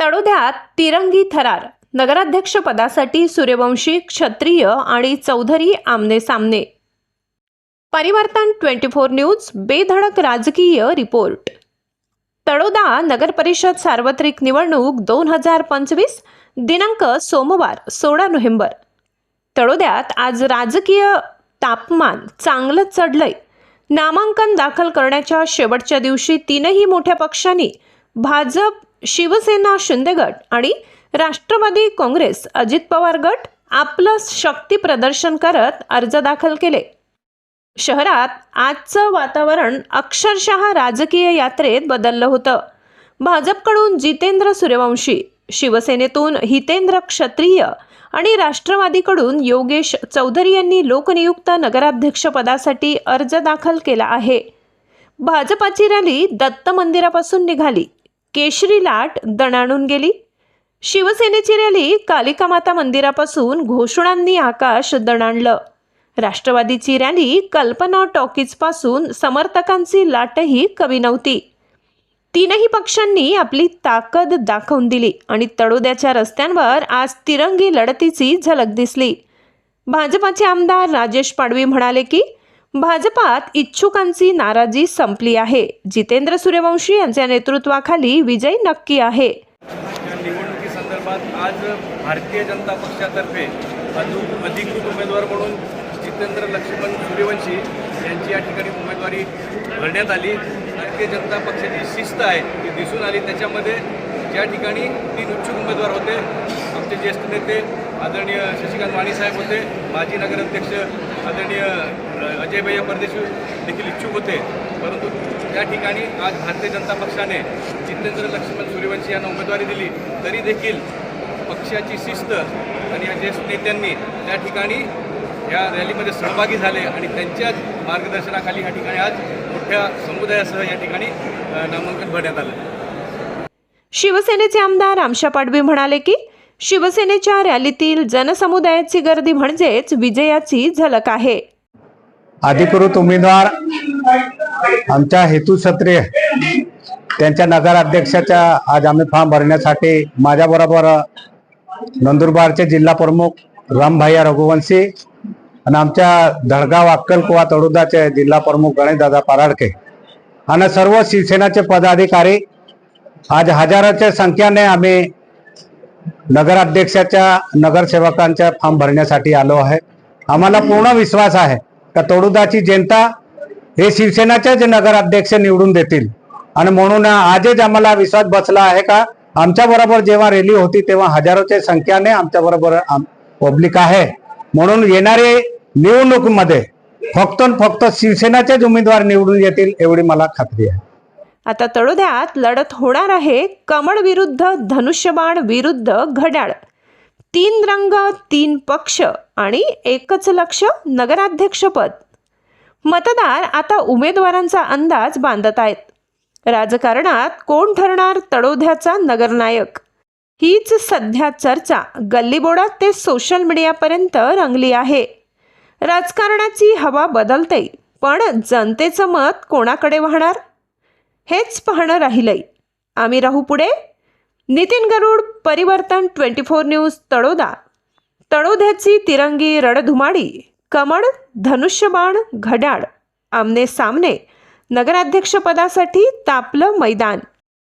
तळोद्यात तिरंगी थरार. नगराध्यक्षपदासाठी सूर्यवंशी क्षत्रिय आणि चौधरी आमने सामने. परिवर्तन ट्वेंटी फोर न्यूज बेधडक राजकीय रिपोर्ट. तळोदा नगरपरिषद सार्वत्रिक निवडणूक दोन हजार पंचवीस दिनांक सोमवार सोळा नोव्हेंबर. तळोद्यात आज राजकीय तापमान चांगलं चढलंय. नामांकन दाखल करण्याच्या शेवटच्या दिवशी तीनही मोठ्या पक्षांनी भाजप शिवसेना शिंदे गट आणि राष्ट्रवादी काँग्रेस अजित पवार गट आपलं शक्ती प्रदर्शन करत अर्ज दाखल केले. शहरात आजचं वातावरण अक्षरशः राजकीय यात्रेत बदललं होतं. भाजपकडून जितेंद्र सूर्यवंशी शिवसेनेतून हितेंद्र क्षत्रिय आणि राष्ट्रवादीकडून योगेश चौधरी यांनी लोकनियुक्त नगराध्यक्षपदासाठी अर्ज दाखल केला आहे. भाजपाची रॅली दत्त मंदिरापासून निघाली. केशरी लाट दणाणून गेली. शिवसेनेची रॅली कालिका माता मंदिरापासून घोषणांनी आकाश दणाणलं. राष्ट्रवादीची रॅली कल्पना टॉकीजपासून समर्थकांची लाटही कमी नव्हती. तीनही पक्षांनी आपली ताकद दाखवून दिली आणि तळोद्याच्या रस्त्यांवर आज तिरंगी लढतीची झलक दिसली. भाजपाचे आमदार राजेश पाडवी म्हणाले की भाजपात इच्छुकांची नाराजी संपली आहे. जितेंद्र सूर्यवंशी यांच्या नेतृत्वाखाली विजय नक्की आहे. निवडणुकीसंदर्भात आज भारतीय जनता पक्षातर्फे अजून अधिकृत उमेदवार म्हणून जितेंद्र लक्ष्मण सूर्यवंशी यांची या ठिकाणी उमेदवारी भरण्यात आली. भारतीय जनता पक्षाची शिस्त आहे ती दिसून आली. त्याच्यामध्ये ज्या ठिकाणी तीन इच्छुक उमेदवार होते आमचे ज्येष्ठ नेते आदरणीय शशिकांत माणीसाहेब होते माजी नगराध्यक्ष आदरणीय अजय भैया परदेशी देखील इच्छुक होते. परंतु त्या ठिकाणी आज भारतीय जनता पक्षाने जितेंद्र लक्ष्मण सूर्यवंशी यांना उमेदवारी दिली तरी देखील पक्षाची शिस्त आणि या ज्येष्ठ नेत्यांनी त्या ठिकाणी या रॅलीमध्ये सहभागी झाले आणि त्यांच्याच मार्गदर्शनाखाली या ठिकाणी आज मोठ्या समुदायासह या ठिकाणी नामांकन भरण्यात आलं. शिवसेनेचे आमदार आमशा पाडवी म्हणाले की शिवसेनेच्या रॅलीतील जनसमुदायाची गर्दी म्हणजेच विजयाची झलक आहे. अधिकृत उमेदवार आमच्या हेतू सत्रे त्यांच्या नगराध्यक्षाच्या आज आम्ही फॉर्म भरण्यासाठी माझ्याबरोबर नंदुरबारचे जिल्हा प्रमुख रामभाईया रघुवंशी आणि आमच्या धडगाव अक्कलकुवा तळोदाचे जिल्हा प्रमुख गणेशदादा पराडके आणि सर्व शिवसेनाचे पदाधिकारी आज हजाराच्या संख्येने आम्ही नगराध्यक्षाच्या नगरसेवकांच्या फॉर्म भरण्यासाठी आलो आहे. आम्हाला पूर्ण विश्वास आहे का तोडुदाची जनता हे शिवसेनाच्याच नगराध्यक्ष निवडून देतील. आणि म्हणून आजच आम्हाला विश्वास बसला आहे का आमच्या बरोबर जेव्हा रॅली होती तेव्हा हजारोच्या संख्याने आमच्या बरोबर पब्लिक आहे. म्हणून येणारे निवडणुकीमध्ये फक्त फक्त शिवसेनाचेच उमेदवार निवडून येतील एवढी मला खात्री आहे. आता तळोद्यात लढत होणार आहे कमळ विरुद्ध धनुष्यबाण विरुद्ध घड्याळ. तीन रंग तीन पक्ष आणि एकच लक्ष नगराध्यक्षपद. मतदार आता उमेदवारांचा अंदाज बांधत आहेत. राजकारणात कोण ठरणार तळोध्याचा नगरनायक? हीच सध्या चर्चा. गल्लीबोडात ते सोशल मीडियापर्यंत रंगली आहे. राजकारणाची हवा बदलते पण जनतेचं मत कोणाकडे वाहणार? हेच पाहणं राहिलंय. आम्ही राहू पुढे. Nitin Garud Parivartan twenty four news Taloda. तळोद्याची तिरंगी रडधुमाडी कमळ धनुष्यबाण घड्याळ. आमने सामने. नगराध्यक्षपदासाठी तापलं मैदान.